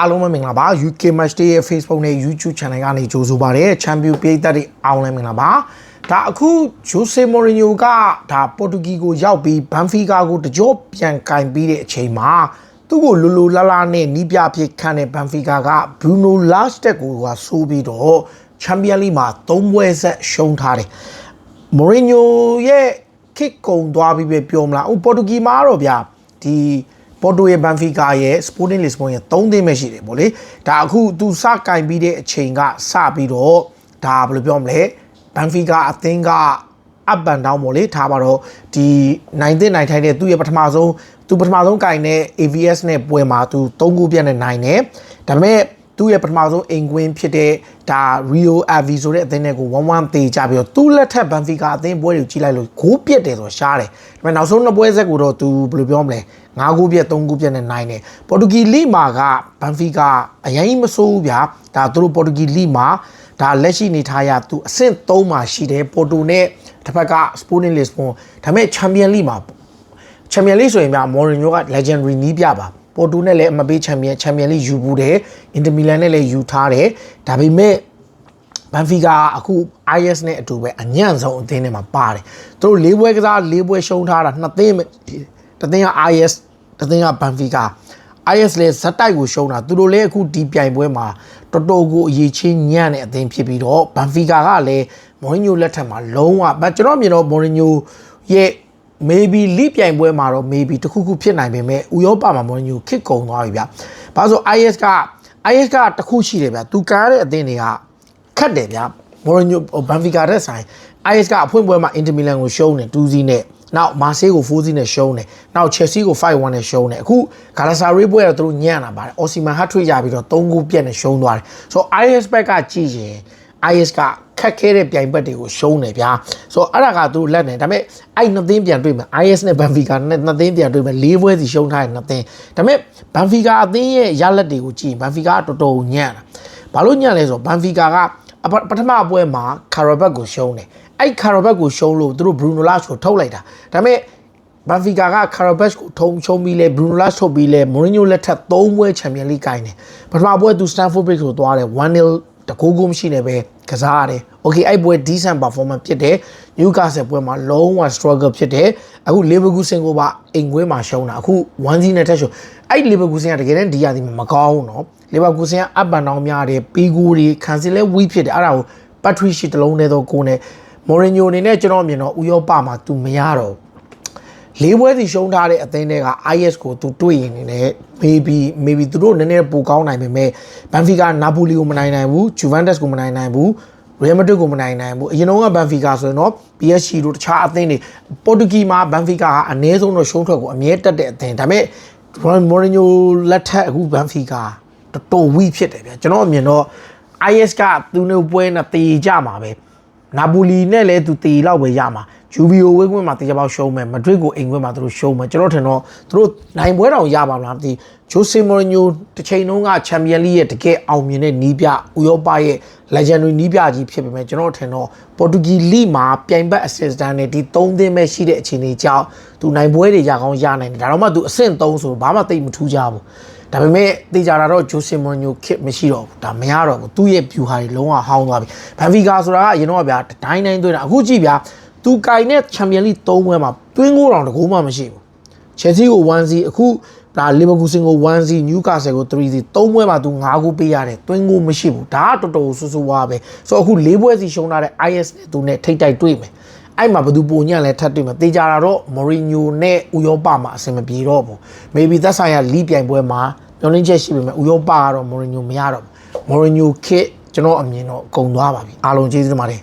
အားလုံးပဲမင်္ဂလာပါ UK Match Day ရဲ့ Facebook နဲ့ YouTube Channel ကနေကြိုဆိုပါရစေချန်ပီယံပြည်သက်တွေအားလုံးလည်းမင်္ဂလာပါဒါအခုဂျိုဆေမော်ရီညိုကဒါပေါ်တူဂီကိုရောက်ပြီးဘန်ဖီကာကိုတကြောပြန်ကင်ပြီးတဲ့အချိန်မှာသူ့ကိုလူလူလာလာနဲ့နီးပြဖြစ်ခန့်တဲ့ဘန်ဖီကာကဘရူနိုလာစတက်ကိုကဆိုးပြီးတော့ချန်ပီယံလိမှာ၃ပွဲဆက်ရှုံးထားတယ်မော်ရီညိုရဲ့ခစ်ကုံသွားပြီးပဲပြောမလားဟိုပေါ်တူဂီမှာတော့ဗျာဒီ ပေါ်တိုရဲ့ဘန်ဖီကာရဲ့ Sporting Lisbon ရဲ့3သင်းပဲရှိတယ်ဗောလေဒါအခုသူစကင်ပြီးတဲ့အချိန်ကစပြီးတော့ဒါဘယ်လိုပြောမလဲဘန်ဖီကာအသင်းက up and down ပေါ့လေထားပါတော့ဒီနိုင်တဲ့နိုင်ထိုင်တဲ့သူ့ရဲ့ပထမဆုံးသူပထမဆုံးကင်တဲ့ AVS နဲ့ပွဲမှာသူ3ခုပြတ်နဲ့နိုင်တယ်ဒါပေမဲ့ သူ့ရဲ့ပထမဆုံးအိမ်ကွင်းဖြစ်တဲ့ဒါ Rio Ave ဆိုတဲ့အသင်းတွေကို1-1တေးကြပြီးတော့သူ့လက်ထက်ဘန်ဖီကာအသင်းပွဲတွေကိုကြီးလိုက်လို့ဂိုးပြက်တယ်ဆိုတော့ရှားတယ်ဒါပေမဲ့နောက်ဆုံးနှစ်ပွဲဆက်ကိုတော့သူဘယ်လိုပြောမလဲ9ဂိုးပြက်3ဂိုးပြက်နဲ့နိုင်တယ်ပေါ်တူဂီလိမာကဘန်ဖီကာအရင်မဆိုးဘူးဗျာဒါသူတို့ပေါ်တူဂီလိမာဒါလက်ရှိနေထားရသူအဆင့်3မှာရှိတယ်ပေါ်တိုနဲ့တစ်ဖက်က Sporting Lisbon ဒါပေမဲ့ Champion League မှာချန်ပီယံလိဆိုရင်များမော်ရင်ညိုက legendary နီးပြပါ ပေါ်တူနဲ့လည်းအမပေးချန်ပီယံချန်ပီယံလိယူဘူးတယ်အင်တာမီလန်နဲ့လည်းယူထားတယ်ဒါပေမဲ့ဘန်ဖီကာအခု IS နဲ့အတူပဲအညံ့ဆုံးအသင်းထဲမှာပါတယ်သူတို့၄ပွဲကစား၄ပွဲရှုံးထားတာနှစ်သင်းပဲတစ်သင်းက IS တစ်သင်းကဘန်ဖီကာ IS လည်းဇက်တိုက်ကိုရှုံးတာသူတို့လည်းအခုဒီပြိုင်ပွဲမှာတော်တော်ကိုအရေးချင်းညံ့တဲ့အသင်းဖြစ်ပြီးတော့ဘန်ဖီကာကလည်းမော်ရင်ညိုလက်ထက်မှာလုံးဝဘကျွန်တော်မြင်တော့မော်ရင်ညိုရဲ့ maybe လိပြိုင်ပွဲမှာတော့ maybe တခုခုဖြစ်နိုင်ပေမဲ့ဥရောပမှာမော်ရင်ညိုခစ်ကုံသွားပြီဗျ။ဘာလို့ဆို IS က IS ကတခုရှိတယ်ဗျ။သူကားတဲ့အသင်းတွေကခတ်တယ်ဗျ။မော်ရင်ညိုဘန်ဖီကာတဲ့ဆိုင် IS ကအဖွင့်ပွဲမှာအင်တာမီလန်ကိုရှုံးတယ်2-0နဲ့နောက်မာဆေးကို4-0နဲ့ရှုံးတယ်နောက် Chelsea ကို5-1နဲ့ရှုံးတယ်အခုဂါလာဆာရေးပွဲတော့သူတို့ညံ့တာပါတယ်အော်စီမန်ဟတ်ထွေရပြီးတော့3ဂိုးပြတ်နဲ့ရှုံးသွားတယ်ဆိုတော့ IS ဘက်ကကြည့်ရင် IS ကခက်ခဲတဲ့ပြိုင်ဘက်တွေကိုရှုံးတယ်ဗျာဆိုတော့အဲ့ဒါကသူလက်နေဒါပေမဲ့အဲ့နှစ်သင်းပြန်တွေ့မယ် IS နဲ့ Benfica နဲ့နှစ်သင်းပြန်တွေ့မယ်၄ပွဲစီရှုံးထားတဲ့နှစ်သင်းဒါပေမဲ့ Benfica အသင်းရဲ့ရလက်တွေကိုကြည့်ရင် Benfica ကတော်တော်ညံ့တာဘာလို့ညံ့လဲဆိုတော့ Benfica ကပထမပွဲမှာ Karabakh ကိုရှုံးတယ်အဲ့ခါရဘက်ကိုရှုံးလို့သူတို့ဘရူနိုလာစ်ကိုထုတ်လိုက်တာဒါပေမဲ့ဘန်ဖီကာကခါရဘက်ကိုထုံရှုံးပြီးလဲဘရူနိုလာစ်ထုတ်ပြီးလဲမိုရင်းညိုလက်ထက်၃ပွဲချန်ပီယံလိကိုင်းတယ်ပထမပွဲသူစတန်ဖို့ဘရစ်ကိုသွားတယ်1-0တကူကူမရှိနေပဲကစားရတယ်။ Okay အဲ့ပွဲ decent performance ဖြစ်တယ်။ Newcastle ပွဲမှာလုံးဝ struggle ဖြစ်တယ်။အခု Leverkusen ကိုပါအိမ်ကွင်းမှာရှုံးတာ။အခု1-0နဲ့ထက်ရှုံး။အဲ့ Leverkusen ကတကယ်တမ်းဒီရာသီမှာမကောင်းဘူးနော်။ Leverkusen က up and down များတယ်။ပီဂူတွေခံစီလဲ weak ဖြစ်တယ်။အဲ့ဒါကို battery ရှိတလုံးနဲ့တော့ကိုယ်နဲ့မော်ရင်ညိုအနေနဲ့ကျွန်တော်မြင်တော့ဥရောပမှာ तू မရတော့ လေးပွဲစီရှုံးထားတဲ့အသင်းတွေက IS ကို तू တွေ့ရင်လည်း maybe maybe သူတို့နည်းနည်းပိုကောင်းနိုင်ပေမဲ့ဘန်ဖီကာနာပိုလီကိုမနိုင်နိုင်ဘူးဂျူဗန်တက်စ်ကိုမနိုင်နိုင်ဘူးရီယယ်မက်ဒရစ်ကိုမနိုင်နိုင်ဘူးအရင်တော့ကဘန်ဖီကာဆိုရင်တော့ PSG တို့တခြားအသင်းတွေပေါ်တူဂီမှာဘန်ဖီကာကအနည်းဆုံးတော့ရှုံးထွက်ကိုအမြဲတက်တဲ့အသင်းဒါပေမဲ့မော်ရင်ညိုလက်ထက်အခုဘန်ဖီကာတော်တော်ဝီဖြစ်တယ်ဗျကျွန်တော်အမြင်တော့ IS ကသူတို့ပွဲနဲ့တေကြမှာပဲနာပိုလီနဲ့လည်းသူတေလောက်ပဲရမှာ ယူဗီယိုဝဲကွင်းမှာတေချာပေါက်ရှုံးမယ်မဒရစ်ကိုအိမ်ကွင်းမှာသူတို့ရှုံးမယ်ကျွန်တော်ထင်တော့သူတို့နိုင်ပွဲတောင်ရပါမလားမသိဂျိုဆေမော်ရီညိုတစ်ချိန်လုံးကချန်ပီယံလိရဲ့တကယ်အောင်မြင်တဲ့နီးပြဥရောပရဲ့ legendary နီးပြကြီးဖြစ်ပေမဲ့ကျွန်တော်ထင်တော့ပေါ်တူဂီလိမှာပြိုင်ဘက် assistant နဲ့ဒီ၃သင်းပဲရှိတဲ့အခြေအနေကြောင့်သူနိုင်ပွဲတွေရကောင်းရနိုင်တယ်ဒါတော့မှသူအဆင့်၃ဆိုဘာမှသိမထူးကြဘူးဒါပေမဲ့တေချာတာတော့ဂျိုဆေမော်ညိုခစ်မရှိတော့ဘူးဒါမရတော့ဘူးသူ့ရဲ့ view ဟာတွေလုံးဝဟောင်းသွားပြီဘန်ဖီကာဆိုတာကအရင်တော့ဗျာဒိုင်းတိုင်းသွင်းတာအခုကြည့်ဗျာ သူကင်တဲ့ချန်ပီယံလိ၃ပွဲမှာတွင်းကိုတောင်တကူမှမရှိဘူးချယ်ဆီကို1-0အခုဒါလီဗာပူးစင်ကို1-0နျူကာဆယ်ကို3-0သုံးပွဲမှာသူ9ဂိုးပေးရတယ်တွင်းကိုမရှိဘူးဒါကတော်တော်ဆူဆူဝါပဲဆိုတော့အခု၄ပွဲစီရှုံးထားတဲ့ IS နဲ့သူနဲ့ထိတ်တိုက်တွေ့မယ်အဲ့မှာဘယ်သူပုံညံ့လဲထပ်တွေ့မှာတေချာတာတော့မော်ရီညိုနဲ့ဥရောပမှာအဆင်မပြေတော့ဘူး maybe သက်ဆိုင်ရာလီပြိုင်ပွဲမှာမျောလင်းချက်ရှိပေမဲ့ဥရောပကတော့မော်ရီညိုမရတော့ဘူးမော်ရီညိုခစ်ကျွန်တော်အမြင်တော့အကုန်သွားပါပြီအားလုံးကျေးဇူးတင်ပါတယ်